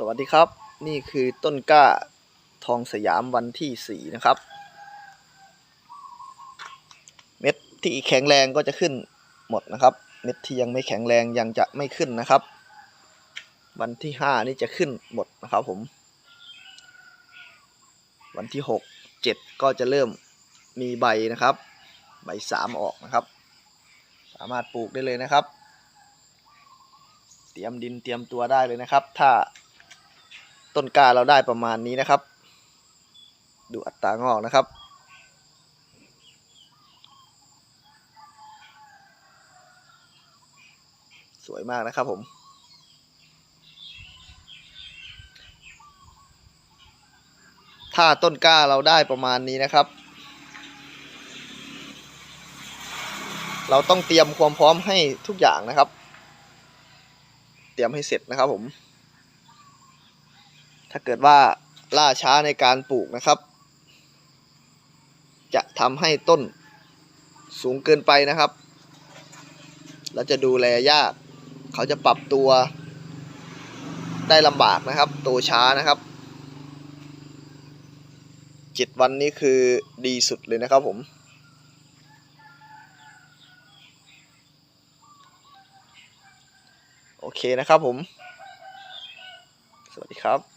สวัสดีครับ นี่คือต้นกล้าทองสยามวันที่สี่นะครับ เม็ดที่แข็งแรงก็จะขึ้นหมดนะครับ เม็ดที่ยังไม่แข็งแรงยังจะไม่ขึ้นนะครับ วันที่ห้านี่จะขึ้นหมดนะครับผม วันที่หกเจ็ดก็จะเริ่มมีใบนะครับ ใบสามออกนะครับ สามารถปลูกได้เลยนะครับเตรียมดินเตรียมตัวได้เลยนะครับ ถ้า ต้นกล้าเราได้ประมาณนี้นะครับ ดูอัตรางอกนะครับ สวยมากนะครับผมถ้าต้นกล้าเราได้ประมาณนี้นะครับ เราต้องเตรียมความพร้อมให้ทุกอย่างนะครับ เตรียมให้เสร็จนะครับผม ถ้าเกิดว่าล่าช้าในการปลูกนะครับ จะทำให้ต้นสูงเกินไปนะครับ แล้วจะดูแลยาก เขาจะปรับตัวได้ลำบากนะครับ โตช้านะครับเจ็ดวันนี้คือดีสุดเลยนะครับผมโอเคนะครับผม สวัสดีครับ